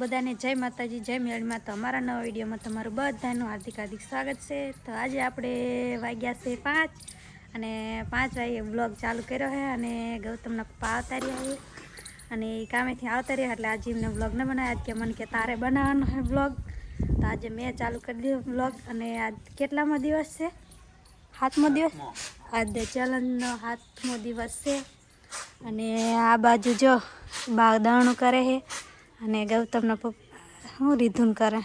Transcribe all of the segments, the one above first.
જય માતાજી જય મેળમાં. તો અમારા નવા વિડીયોમાં તમારું બધાનું હાર્દિક હાર્દિક સ્વાગત છે. તો આજે આપણે વાગ્યા છે પાંચ અને પાંચ વાગે બ્લોગ ચાલુ કર્યો છે અને ગૌતમના પપ્પા આવતા રહ્યા છે. અને એ કામેથી આવતા રહ્યા એટલે આજે એમને બ્લોગ ન બનાવ્યા. કે મને કે તારે બનાવવાનો છે બ્લોગ તો આજે મેં ચાલુ કરી દીધો બ્લોગ અને આજ કેટલામો દિવસ છે? હાથમો દિવસ? આજે ચલનનો હાથમો દિવસ છે. અને આ બાજુ જો બાગદાણું કરે છે. અને ગૌતમના પપ્પા શું રીધું કરે.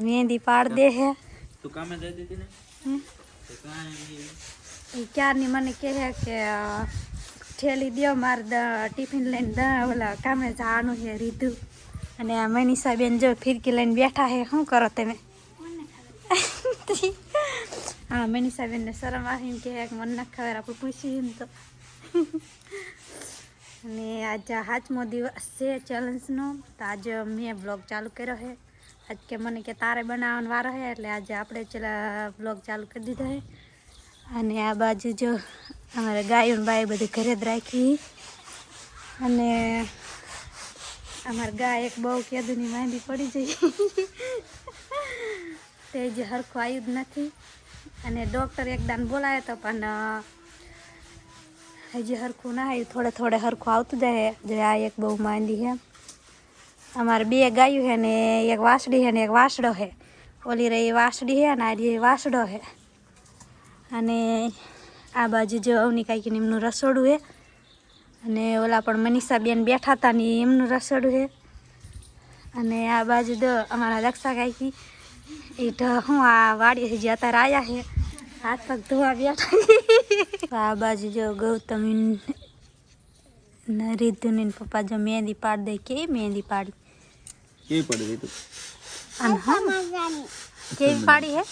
મહેંદી પાડી દે. એ ક્યારની મને કહે કે ઠેલી દો મારે ટિફિન લઈને દ ઓલા કામે જવાનું છે રીધું અને આ મનીષા બેન જો ફિરકી લઈને બેઠા હે શું કરો તમે? હા મનીષા બેનને શરમ આવીને કહે કે મને ખબર આપણે પૂછીએ ને તો. અને આજે પાંચમો દિવસ છે ચેલેન્જનો તો આજે મેં બ્લોગ ચાલુ કર્યો છે આજ કે મને કે તારે બનાવવાનો વારો છે એટલે આજે આપણે ચલા બ્લોગ ચાલુ કરી દીધો છે અને આ બાજુ જો અમારે ગાયો બાય બધી ઘરે જ રાખી. અને અમારી ગાય એક બહુ કેદુની માંદી પડી જઈ. તે જે હરખું આવ્યું જ નથી. અને ડૉક્ટર એકદાન બોલાયો તો પણ હજી હરખું ના આવ્યું. થોડે થોડે હરખું આવતું જાય. જે આ એક બહુ માંદી છે. અમારે બે ગાયું છે ને એક વાસડી છે ને એક વાસડો છે. ઓલી રહી વાસડી છે અને આ રહી વાસડો છે. અને આ બાજુ જો અવની કાંઈક એમનું રસોડું છે. અને ઓલા પણ મનીષા બેન બેઠા હતા ને એમનું રસોડું છે. અને આ બાજુ તો અમારા દક્ષા કાંઈકી એ તો હું આ વાડી હજી અત્યારે આવ્યા છે. હાથ પગ ધોવા બેઠા. આ બાજુ જો ગૌતમ રીધુની પપ્પા જો મહેંદી પાડી દે. કે મહેંદી પાડી? કેવી પાડી દીધું? કેવી પાડી હે?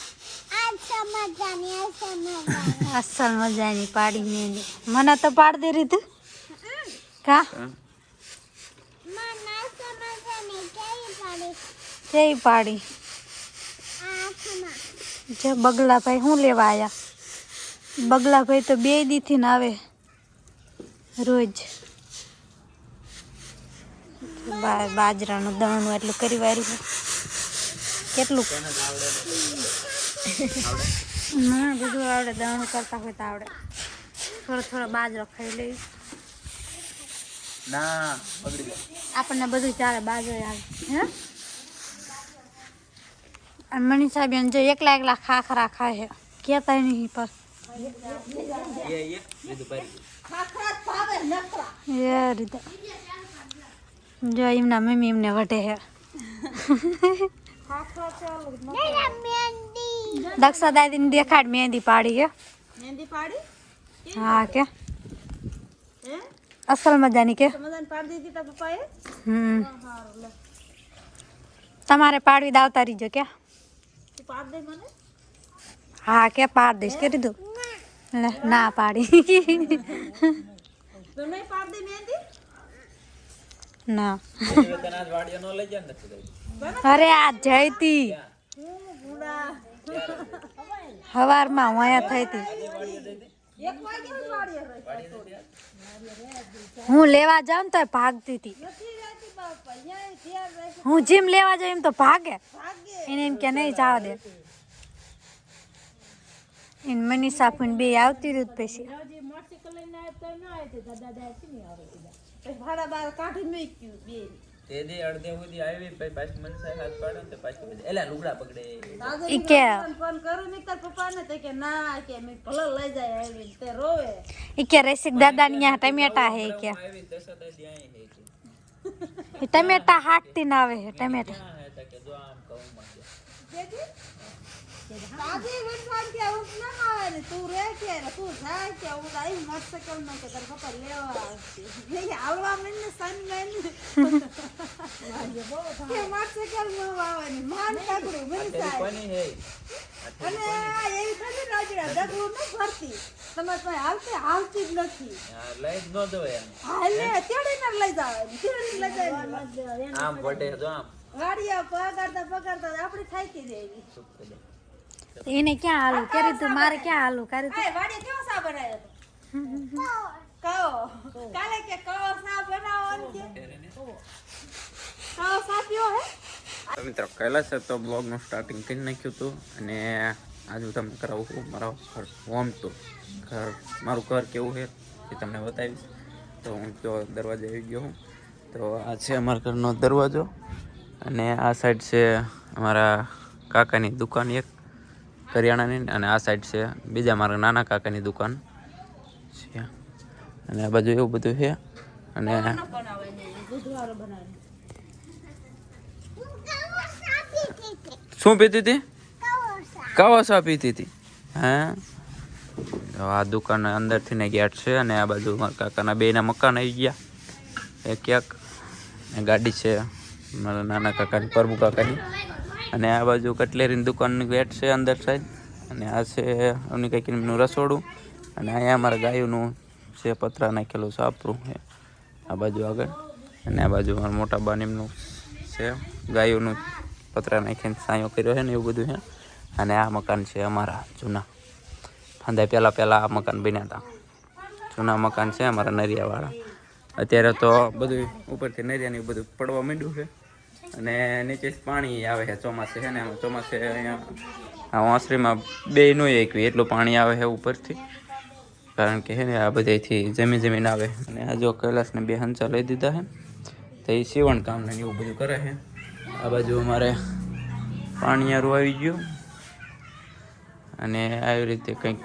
અસલ મજાની પાડી મહેંદી મને તો પાડ દે કા? કેવી પાડી? જે બગલાભાઈ શું લેવા આવ્યા બગલાભાઈ તો બે દીથી ને આવે રોજ. બાજરાનું દળનું એટલું કરી વાર્યું છે. કેટલું? ના બધું આવડે દળનું કરતા હોય તો આવડે. થોડો થોડો બાજરો ખાઈ લઈ. આપણને બધું ચાલે બાજરો આવે. હે? અને મનીષા બેન જો એકલા એકલા ખાખરા ખાય છે. કેતા નહીં પર જો એમના મમ્મી એમને વટે છે. દક્ષા દાદીને દેખાડ મહેંદી પાડી કે મહેંદી પાડી? હા કે. અસલ મજાની કે. સમાધાન પાડી દીધી તા પપ્પાએ? હમ. તમારે પાડવી દાવતા રીજો કે. તું પાડ દે મને હા કે પાડ દઈશ કે દીધું ના પાડી તો નહીં પાડ દે મહેંદી ના અરે આ જયતી હવારમાં હું અહીંયા થઈ હતી હું લેવા જાઉં તો ભાગતી હતી નથી રહેતી બાપા અહીંયા ધ્યાન રાખે હું જીમ લેવા જાઉં એમ તો ભાગે ભાગે એને એમ કે નહીં જવા દે એને મનીષા ફૂન બે આવતી રહ્યું પછી હજી મોટરસાઇકલ લઈને આવે તો ના આવે તે દાદા દાદા થી નહીં આવે પછી ભાડા બાર કાઢી મૂક્યું બે તે દી અડધે સુધી આવી પછી પાછી મનસાઈ હાથ પાડ્યો ને તે પાછી બધી એલા લુગડા પકડે દાદા ઈ કે ફોન કરું મેં તાર પપ્પાને તો કે ના કે મેં ભલે લઈ જાય આવી તે રોવે ઈ કે રસિક દાદા ની ત્યાં ટમેટા હે ઈ કે ટમેટા હાકતી ના આવે હે ટમેટા ક્યાં તા તું તું અને એવી ખરી રાજડા ડગલું ન ફરતી. તમારે પાસે હાલતી હાલતી જ નથી. લઈ જ ન દો એમ હાલે તેડીને લઈ જાવ તેડીને લઈ જાય આમ વડે જો આમ. ગાડીયા પગાડતા પગાડતા આપણી થાકી જાય એને. ક્યાં હાલું કરી તું મારે ક્યાં હાલું કરી તું વાડી કેવો સા બનાવ્યો કહો. કાલે કે કહો સા બનાવો કે કહો સા સાપ્યો હે? તો મિત્રો કૈલાસે તો બ્લોગનું સ્ટાર્ટિંગ કરી નાખ્યું હતું અને આજે હું તમને કરાવું છું મારા ઘર હોમ તો. ઘર, મારું ઘર કેવું છે એ તમને બતાવીશ. તો હું તો દરવાજે આવી ગયો હું. તો આ છે અમારા ઘરનો દરવાજો અને આ સાઈડ છે અમારા કાકાની દુકાન એક, કરિયાણાની અને આ સાઈડ છે બીજા મારા નાના કાકાની દુકાન. છે. અને આ બાજુ એવું બધું છે. અને બનાવે ને દૂધવાળો બનાવે શું પીતી હતી? કાવા ચા પીતી હતી. હા. આ દુકાન અંદરથી ને ગેટ છે અને આ બાજુ મારા કાકાના બેના મકાન આવી ગયા. એ ક્યાંક ગાડી છે મારા નાના કાકાની પરબુ કાકાની. અને આ બાજુ કટલેરીની દુકાનની ગેટ છે અંદર સાઈડ. અને આ છે અમને કંઈક એમનું રસોડું. અને અહીંયા અમારા ગાયોનું છે પતરા નાખેલું સાપરું છે. આ બાજુ આગળ. અને આ બાજુ મારા મોટા બાનીમનું છે ગાયોનું પતરા નાખીને સાયો કર્યો છે ને એવું બધું છે. અને આ મકાન છે અમારા જૂના. ફાંદા પહેલાં પહેલાં આ મકાન બન્યા હતા જૂના મકાન છે અમારા નરિયાવાળા. અત્યારે તો બધું ઉપરથી નરિયાની બધું પડવા માંડ્યું છે. અને નીચે પાણી આવે છે ચોમાસે છે ને ચોમાસે અહીંયા આ વાંસરીમાં બે નો એકવી એટલું પાણી આવે છે ઉપરથી. કારણ કે છે ને આ બધેથી જમી જમીન આવે. અને આ જો કૈલાસને બે હંચા લઈ દીધા છે. તો એ સીવણ કામ ને એવું બધું કરે છે. આ બાજુ અમારે પાણીયારું આવી ગયું. અને આવી રીતે કંઈક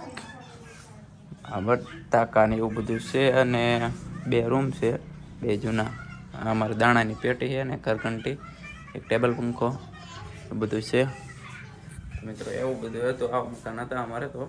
આ બટાકા ને એવું બધું છે અને બે રૂમ છે, બે જૂના. અમારે દાણાની પેટી છે અને કરકંટી એક ટેબલ પંખો બધું છે. મિત્રો, એવું બધું હતું. આ મકાન હતા અમારે તો.